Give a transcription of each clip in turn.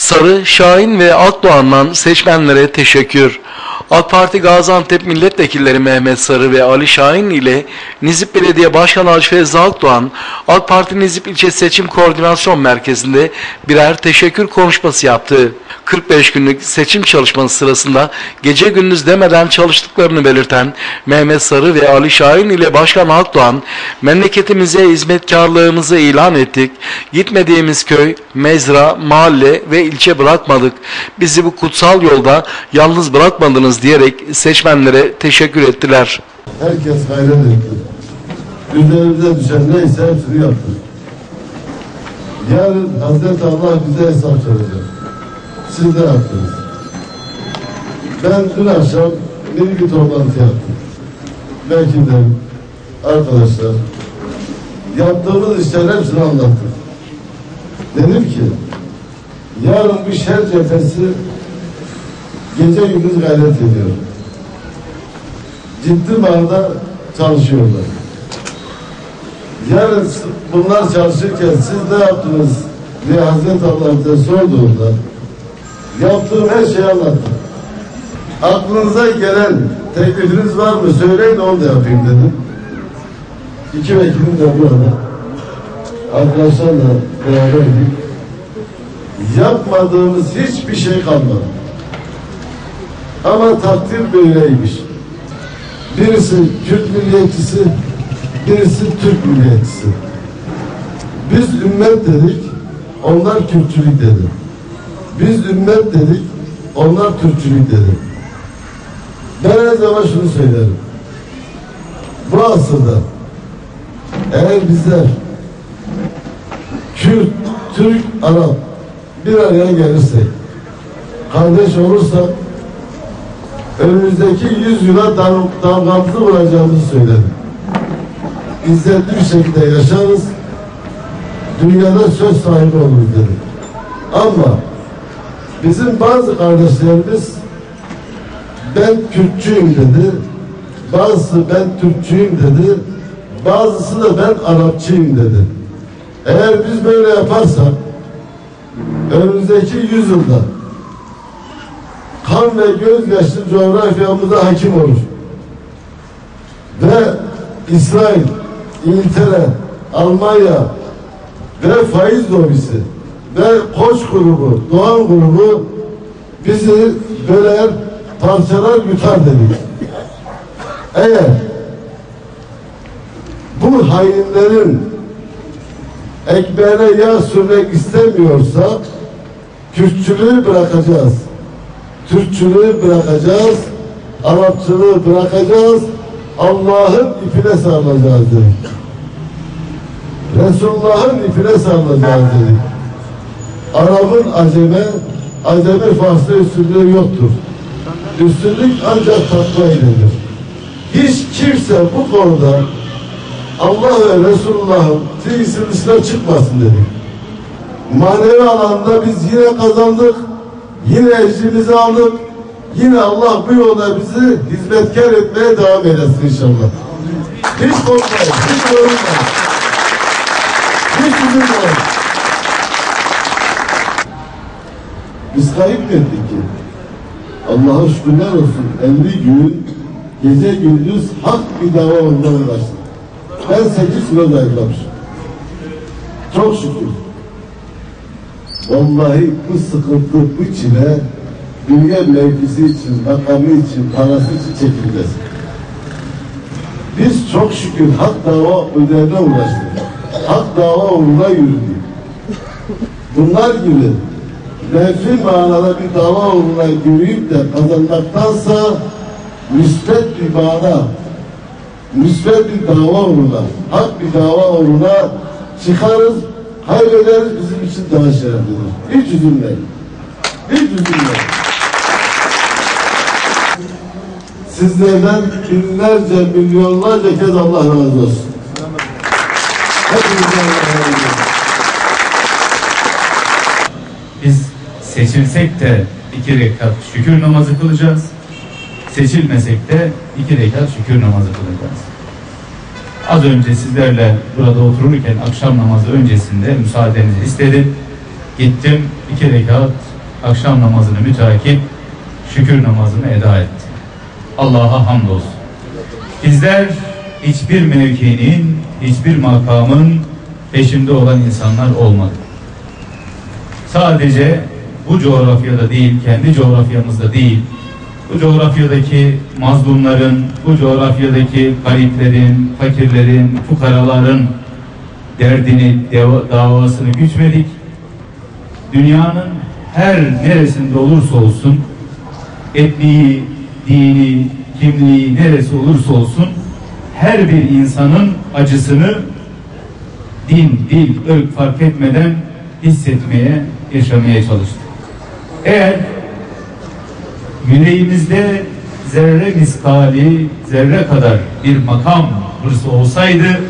Sarı, Şahin ve Akdoğan'dan seçmenlere teşekkür. AK Parti Gaziantep Milletvekilleri Mehmet Sarı ve Ali Şahin ile Nizip Belediye Başkanı Hacı Fevzi Akdoğan, AK Parti Nizip İlçe Seçim Koordinasyon Merkezi'nde birer teşekkür konuşması yaptı. 45 günlük seçim çalışması sırasında gece gündüz demeden çalıştıklarını belirten Mehmet Sarı ve Ali Şahin ile Başkan Akdoğan, memleketimize hizmetkarlığımızı ilan ettik. Gitmediğimiz köy, mezra, mahalle ve ilçe bırakmadık. Bizi bu kutsal yolda yalnız bırakmadınız diyerek seçmenlere teşekkür ettiler. Herkes gayret etti. Üzerimize düşen neyse hepsini yaptık. Yarın Hazreti Allah bize hesap soracak. Siz ne yaptınız? Ben dün akşam bir toplantı yaptım. Vekillerim, arkadaşlar. Yaptığımız işlerin hepsini anlattık. Dedim ki, yarın bir şer cephesi gece gündüz gayret ediyor ciddi manada çalışıyorlar. Yarın bunlar çalışırken siz ne yaptınız diye Hazreti Allah bize sorduğunda yaptığım her şeyi anlattım. Aklınıza gelen teklifiniz var mı? Söyleyin onu da yapayım dedim. İki vekilim de burada. Arkadaşlarla beraberdik. Yapmadığımız hiçbir şey kalmadı. Ama takdir böyleymiş. Birisi Kürt milliyetçisi, birisi Türk milliyetçisi. Biz ümmet dedik, onlar Kürtçülük dedi. Biz ümmet dedik, onlar Türkçülük dedi. Ben her zaman şunu söylerim. Bu asırda eğer bizler Kürt, Türk, Arap bir araya gelirsek, kardeş olursak önümüzdeki yüz yıla dam damgamızı vuracağımızı söyledim. İzzetli bir şekilde yaşarız. Dünyada söz sahibi oluruz dedim. Ama bizim bazı kardeşlerimiz ben Kürtçüyüm dedi. Bazısı ben Türkçüyüm dedi. Bazısı da ben Arapçıyım dedi. Eğer biz böyle yaparsak önümüzdeki yüzyılda kan ve gözyaşı coğrafyamıza hakim olur. Ve İsrail, İngiltere, Almanya ve faiz lobisi ve Koç grubu, Doğan grubu bizi böler, parçalar, yutar dedik. Eğer bu hainlerin ekmeğine yağ sürmek istemiyorsa Kürtçülüğü bırakacağız. Türkçülüğü bırakacağız, Arapçılığı bırakacağız, Allah'ın ipine sarılacağız dedik. Resulullah'ın ipine sarılacağız dedik. Arap'ın aceme, aceme faslı üstünlüğü yoktur. Üstünlük ancak takva iledir. Hiç kimse bu konuda Allah ve Resulullah'ın çizgisinin dışına çıkmasın dedik. Manevi alanda biz yine kazandık, Yine ecrimizi aldık. Yine Allah bu yolda bizi hizmetkar etmeye devam eylesin inşallah. Hiç korkmayın, hiç yorulmayın. Hiç üzülmeyin. Biz kayıp ettik ki? Allah'a şükürler olsun. 50 gün gece gündüz hak bir dava olmaya uğraştık. Ben 8 kilo zayıflamışım. Çok şükür. Vallahi bu sıkıntı, bu çile dünya mevkisi için, makamı için, parası için çekilmez. Biz çok şükür hak dava ödevine ulaştık. Hak dava uğruna yürüdük. Bunlar gibi menfi manada bir dava uğruna yürüyüp de kazanmaktansa müsbet bir mana, müsbet bir dava uğruna, hak bir dava uğruna çıkarız, kaybederiz için daha şereflidir. Hiç üzülmeyin. Hiç üzülmeyin. Sizlerden binlerce, milyonlarca kez Allah razı olsun. Hepinizden Allah razı olsun. Biz seçilsek de iki rekat şükür namazı kılacağız. Seçilmesek de iki rekat şükür namazı kılacağız. Az önce sizlerle burada otururken akşam namazı öncesinde müsaadenizi istedim. Gittim iki rekat akşam namazını müteakip şükür namazını eda etti. Allah'a hamdolsun. Bizler hiçbir mevkinin, hiçbir makamın peşinde olan insanlar olmadık. Sadece bu coğrafyada değil, kendi coğrafyamızda değil, bu coğrafyadaki mazlumların, bu coğrafyadaki gariplerin, fakirlerin, fukaraların derdini, davasını güçmedik. Dünyanın her neresinde olursa olsun, etniği, dini, kimliği neresi olursa olsun, her bir insanın acısını din, dil, ırk fark etmeden hissetmeye, yaşamaya çalıştık. Eğer yüreğimizde zerre miskali, zerre kadar bir makam hırsı olsaydı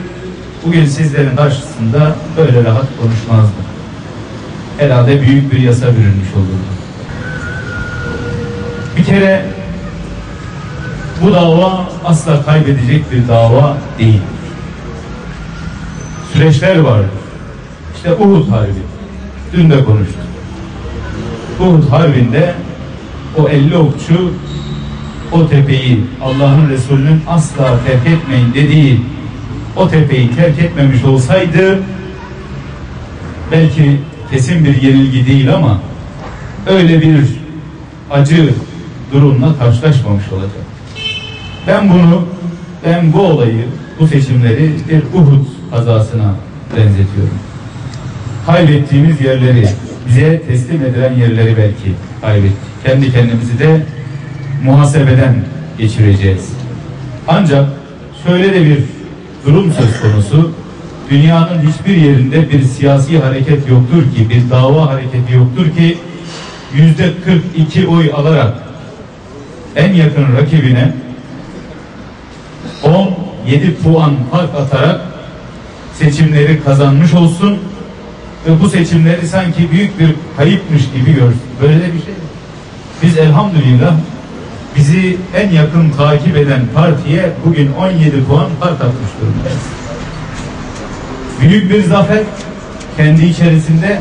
bugün sizlerin karşısında böyle rahat konuşmazdım. Herhalde büyük bir yasa bürünmüş olurdu. Bir kere bu dava asla kaybedecek bir dava değil. Süreçler vardır. İşte Uhud Harbi. Dün de konuştuk. Uhud Harbi'nde o 50 okçu o tepeyi Allah'ın Resulü'nün asla terk etmeyin dediği o tepeyi terk etmemiş olsaydı belki kesin bir yenilgi değil ama öyle bir acı durumla karşılaşmamış olacak. Ben bunu, ben bu olayı, bu seçimleri bir Uhud kazasına benzetiyorum. Kaybettiğimiz yerleri, bize teslim edilen yerleri belki kaybettik. Kendi kendimizi de muhasebeden geçireceğiz. Ancak şöyle de bir durum söz konusu. Dünyanın hiçbir yerinde bir siyasi hareket yoktur ki, bir dava hareketi yoktur ki yüzde 42 oy alarak en yakın rakibine 17 puan fark atarak seçimleri kazanmış olsun ve bu seçimleri sanki büyük bir kayıpmış gibi görsün. Böyle bir şey. yok. Biz elhamdülillah bizi en yakın takip eden partiye bugün 17 puan fark atmış durumdayız. Büyük bir zafer kendi içerisinde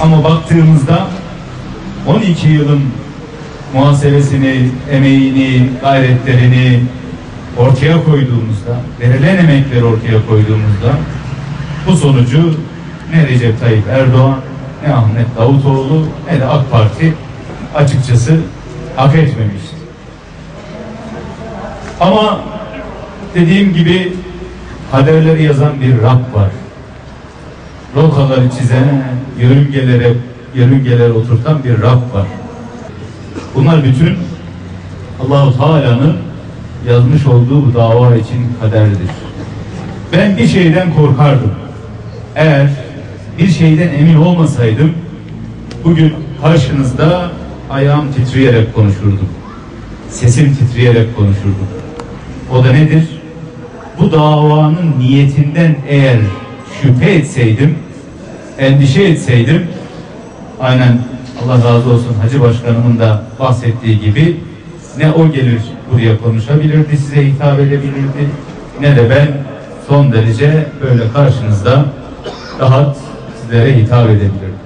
ama baktığımızda 12 yılın muhasebesini, emeğini, gayretlerini ortaya koyduğumuzda, verilen emekleri ortaya koyduğumuzda bu sonucu ne Recep Tayyip Erdoğan, ne Ahmet Davutoğlu, ne de AK Parti açıkçası hak etmemişti. Ama dediğim gibi kaderleri yazan bir Rab var. Rotaları çizen, yörüngelere, yörüngelere oturtan bir Rab var. Bunlar bütün Allahu Teala'nın yazmış olduğu bu dava için kaderdir. Ben bir şeyden korkardım. Eğer bir şeyden emin olmasaydım bugün karşınızda ayağım titreyerek konuşurdum. Sesim titreyerek konuşurdum. O da nedir? Bu davanın niyetinden eğer şüphe etseydim, endişe etseydim, aynen Allah razı olsun Hacı Başkanımın da bahsettiği gibi ne o gelir buraya konuşabilirdi, size hitap edebilirdi, ne de ben son derece böyle karşınızda rahat sizlere hitap edebilirdim.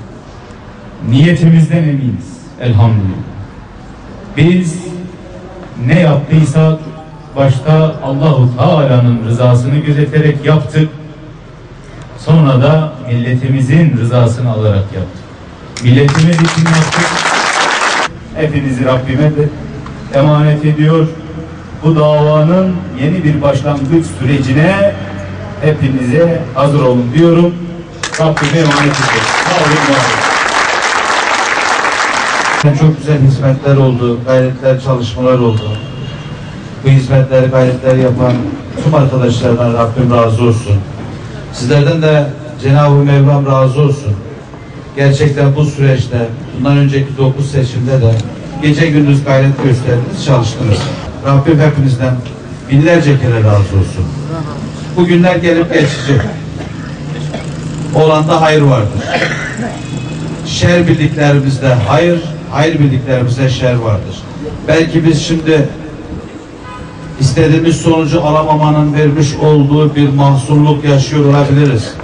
Niyetimizden eminiz. Elhamdülillah. Biz ne yaptıysak başta Allahu Teala'nın rızasını gözeterek yaptık. Sonra da milletimizin rızasını alarak yaptık. Milletimiz için yaptık. Hepinizi Rabbime de emanet ediyor. Bu davanın yeni bir başlangıç sürecine hepinize hazır olun diyorum. Rabbime emanet ediyorum. Sağ olun. Çok güzel hizmetler oldu, gayretler, çalışmalar oldu. Bu hizmetler, gayretler yapan tüm arkadaşlardan Rabbim razı olsun. Sizlerden de Cenab-ı Mevlam razı olsun. Gerçekten bu süreçte, bundan önceki 9 seçimde de gece gündüz gayret gösterdiniz, çalıştınız. Rabbim hepinizden binlerce kere razı olsun. Bu günler gelip geçecek. Olanda hayır vardır. şer bildiklerimizde hayır, hayır bildiklerimizde şer vardır. Belki biz şimdi istediğimiz sonucu alamamanın vermiş olduğu bir mahzunluk yaşıyor olabiliriz.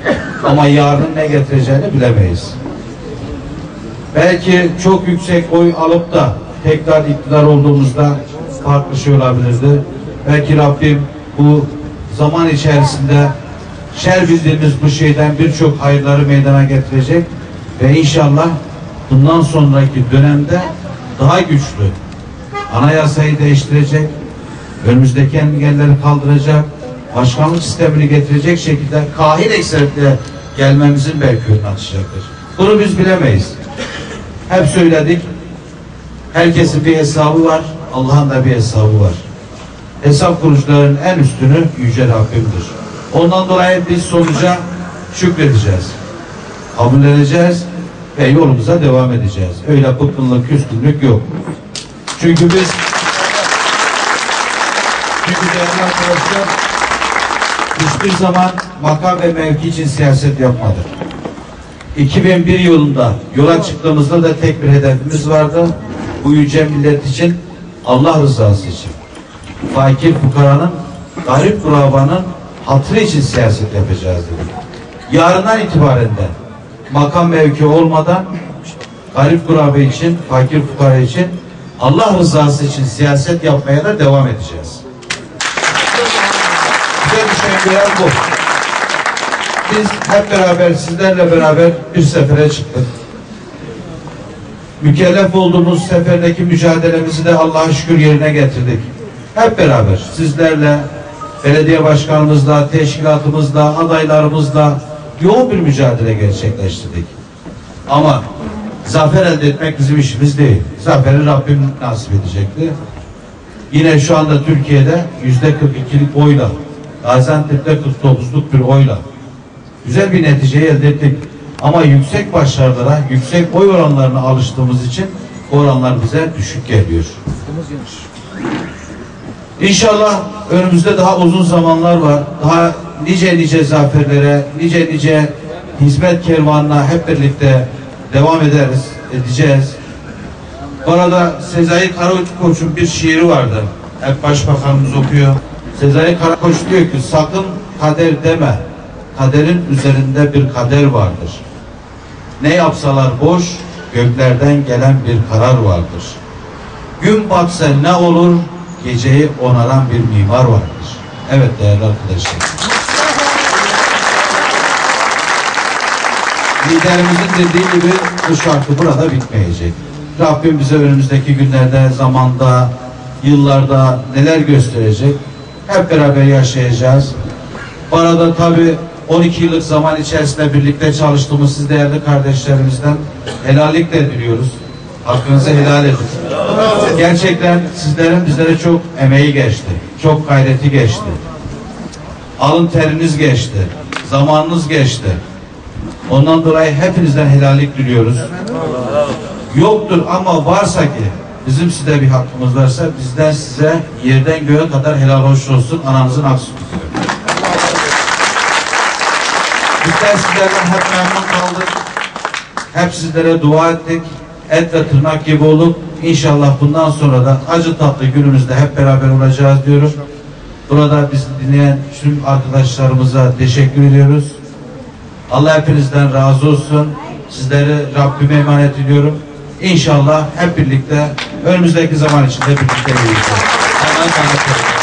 Ama yarın ne getireceğini bilemeyiz. belki çok yüksek oy alıp da tekrar iktidar olduğumuzda farklı şey olabilirdi. Belki Rabbim bu zaman içerisinde şer bildiğimiz bu şeyden birçok hayırları meydana getirecek ve inşallah bundan sonraki dönemde daha güçlü anayasayı değiştirecek, önümüzdeki engelleri kaldıracak, başkanlık sistemini getirecek şekilde kahir ekseritle gelmemizin belki önünü açacaktır. Bunu biz bilemeyiz. Hep söyledik. Herkesin bir hesabı var. Allah'ın da bir hesabı var. Hesap kurucuların en üstünü Yüce Rabbim'dir. Ondan dolayı biz sonuca şükredeceğiz. Kabulleneceğiz ve yolumuza devam edeceğiz. Öyle bıkkınlık, küskünlük yok. Çünkü biz çünkü değerli arkadaşlar hiçbir zaman makam ve mevki için siyaset yapmadık. 2001 yılında yola çıktığımızda da tek bir hedefimiz vardı. Bu yüce millet için Allah rızası için. Fakir fukaranın, garip kurabanın hatırı için siyaset yapacağız dedik. Yarından itibaren de makam mevki olmadan garip kurabe için, fakir fukara için Allah rızası için siyaset yapmaya da devam edeceğiz. Bir şey bu. Biz hep beraber sizlerle beraber bir sefere çıktık. Mükellef olduğumuz seferdeki mücadelemizi de Allah'a şükür yerine getirdik. Hep beraber sizlerle, belediye başkanımızla, teşkilatımızla, adaylarımızla yoğun bir mücadele gerçekleştirdik. Ama zafer elde etmek bizim işimiz değil. Zaferi Rabbim nasip edecekti. Yine şu anda Türkiye'de yüzde 42'lik oyla, Gaziantep'te 49'luk bir oyla güzel bir neticeyi elde ettik. Ama yüksek başarılara, yüksek oy oranlarına alıştığımız için oranlar bize düşük geliyor. İnşallah önümüzde daha uzun zamanlar var. Daha nice nice zaferlere, nice nice hizmet kervanına hep birlikte devam ederiz, edeceğiz. Bu arada Sezai Karakoç'un bir şiiri vardı. Hep başbakanımız okuyor. Sezai Karakoç diyor ki sakın kader deme. Kaderin üzerinde bir kader vardır. Ne yapsalar boş, göklerden gelen bir karar vardır. Gün batsa ne olur, geceyi onaran bir mimar vardır. Evet değerli arkadaşlar. Liderimizin dediği gibi bu şarkı burada bitmeyecek. Rabbim bize önümüzdeki günlerde, zamanda, yıllarda neler gösterecek? Hep beraber yaşayacağız. Bu arada tabii 12 yıllık zaman içerisinde birlikte çalıştığımız siz değerli kardeşlerimizden helallik de diliyoruz. Hakkınızı helal edin. Gerçekten sizlerin bizlere çok emeği geçti. Çok gayreti geçti. Alın teriniz geçti. Zamanınız geçti. Ondan dolayı hepinizden helallik diliyoruz. Yoktur ama varsa ki bizim size bir hakkımız varsa bizden size yerden göğe kadar helal hoş olsun ananızın aksu tutuyor. Bizler sizlerden hep memnun kaldık. Hep sizlere dua ettik. Et ve tırnak gibi olup inşallah bundan sonra da acı tatlı günümüzde hep beraber olacağız diyorum. Burada bizi dinleyen tüm arkadaşlarımıza teşekkür ediyoruz. Allah hepinizden razı olsun. Sizleri Rabbime emanet ediyorum. İnşallah hep birlikte önümüzdeki zaman içinde birlikte yürüyeceğiz. Allah'a emanet olun.